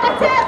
같이